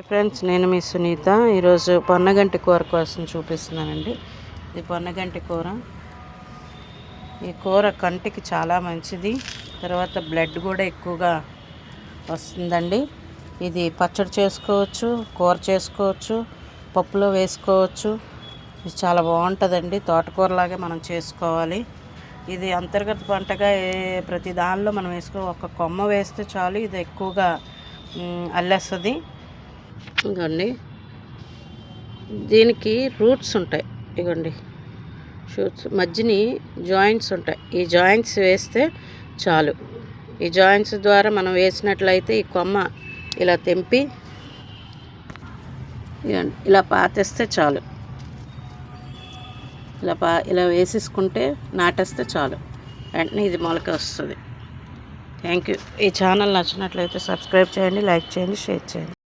Friends నేను మీ సునీత. ఈరోజు పొన్నగంటి కూర కోసం చూపిస్తున్నానండి. ఇది పొన్నగంటి కూర. ఈ కూర కంటికి చాలా మంచిది. తర్వాత బ్లడ్ కూడా ఎక్కువగా వస్తుందండి. ఇది పచ్చడి చేసుకోవచ్చు కూర చేసుకోవచ్చు పప్పులో వేసుకోవచ్చు. ఇది చాలా బాగుంటుందండి. తోటకూరలాగే మనం చేసుకోవాలి. ఇది అంతర్గత పంటగా ప్రతి దానిలో మనం వేసుకో ఒక కొమ్మ వేస్తే చాలు. ఇది ఎక్కువగా అల్లేస్తుంది. ఇగోండి దీనికి రూట్స్ ఉంటాయి. ఇగోండి షూట్స్ మధ్యని జాయింట్స్ ఉంటాయి. ఈ జాయింట్స్ వేస్తే చాలు. ఈ జాయింట్స్ ద్వారా మనం వేసినట్లయితే ఈ కొమ్మ ఇలా తెంపి ఇలా పాతేస్తే చాలు. ఇలా పా ఇలా వేసేసుకుంటే నాటేస్తే చాలు. వెంటనే ఇది మొలక వస్తుంది. Thank you. ఈ ఛానల్ నచ్చినట్లయితే సబ్స్క్రైబ్ చేయండి లైక్ చేయండి షేర్ చేయండి.